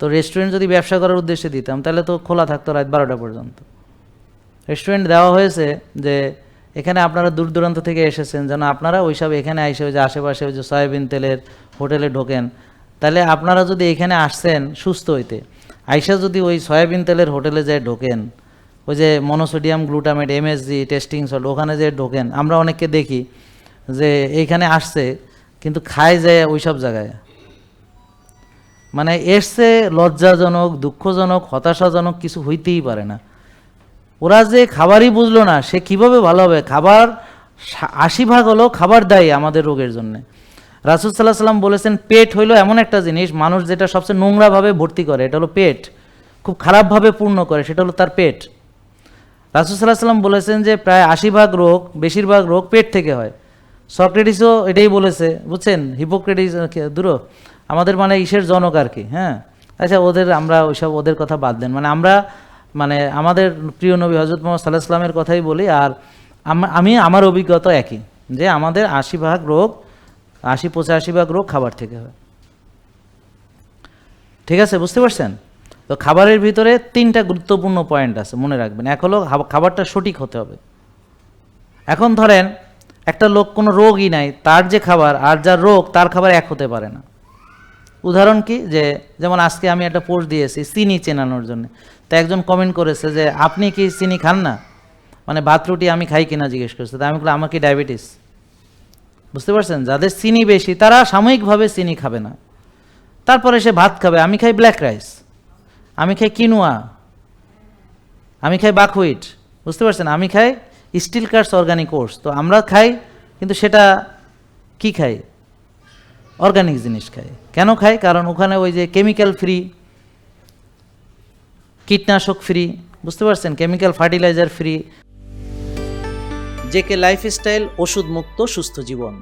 তো রেস্টুরেন্ট যদি ব্যবসা করার উদ্দেশ্যে দিতাম, তাহলে তো খোলা থাকতো রাত বারোটা পর্যন্ত। রেস্টুরেন্ট দেওয়া হয়েছে যে, এখানে আপনারা দূর দূরান্ত থেকে এসেছেন, যেন আপনারা ওইসব এখানে আইসে ওই যে আশেপাশে ওই যে সয়াবিন তেলের হোটেলে ঢোকেন। তাহলে আপনারা যদি এখানে আসছেন সুস্থ হইতে। আইসা যদি ওই সয়াবিন তেলের হোটেলে যায় ঢোকেন, ওই যে monosodium glutamate MSG tasting salt ওখানে যে ঢোকেন। আমরা অনেককে দেখি যে এইখানে আসছে, কিন্তু খায় যায় ওইসব জায়গায়। মানে এসছে লজ্জাজনক, দুঃখজনক, হতাশাজনক কিছু হইতেই পারে না। ওরা যে খাবারই বুঝলো না, সে কীভাবে ভালো হবে? খাবার আশি ভাগ হলো খাবার দায়ী আমাদের রোগের জন্য। রাসুল সাল্লাহ সাল্লাম বলেছেন, পেট হইল এমন একটা জিনিস, মানুষ যেটা সবচেয়ে নোংরাভাবে ভর্তি করে, এটা হলো পেট। খুব খারাপভাবে পূর্ণ করে, সেটা হলো তার পেট। রাসুল সাল্লাহ সাল্লাম বলেছেন যে, প্রায় আশি ভাগ রোগ, বেশিরভাগ রোগ পেট থেকে হয়। সক্রেটিসও এটাই বলেছে, বুঝছেন? হিপোক্রেটিস, দূর। আমাদের মানে ইসের জনক আর কি হ্যাঁ? আচ্ছা ওদের আমরা ওইসব ওদের কথা বাদ দেন। মানে আমরা মানে আমাদের প্রিয় নবী হজরত মোহাম্মদ সাল্লাহ সাল্লামের কথাই বলি, আর আমি আমার অভিজ্ঞতা একই, যে আমাদের আশি ভাগ রোগ, আশি পঁচাশি ভাগ রোগ খাবার থেকে হয়। ঠিক আছে, বুঝতে পারছেন? তো খাবারের ভিতরে তিনটা গুরুত্বপূর্ণ পয়েন্ট আছে, মনে রাখবেন। এক হলো খাবারটা সঠিক হতে হবে। এখন ধরেন, একটা লোক কোনো রোগই নাই, তার যে খাবার আর যার রোগ, তার খাবার এক হতে পারে না। উদাহরণ কি? যে যেমন আজকে আমি একটা পোস্ট দিয়েছি চিনি চেনানোর জন্য। তো একজন কমেন্ট করেছে যে, আপনি কি চিনি খান না? মানে ভাত, রুটি আমি খাই কিনা? জিজ্ঞেস করছে। তা আমি বললাম, আমার কি ডায়াবেটিস বুঝতে পারছেন? যাদের চিনি বেশি, তারা সাময়িকভাবে চিনি খাবে না। তারপরে সে ভাত খাবে। আমি খাই ব্ল্যাক রাইস আমি খাই কিনুয়া আমি খাই বাকহুইট বুঝতে পারছেন? আমি খাই স্টিল কার্স অর্গানিক কোর্স তো আমরা খাই, কিন্তু সেটা কি খাই? অর্গানিক জিনিস খায়। কেন খায়? কারণ ওখানে ওই যে কেমিক্যাল ফ্রি কীটনাশক ফ্রি বুঝতে পারছেন? Chemical fertiliser free JK lifestyle ওষুধ মুক্ত সুস্থ জীবন।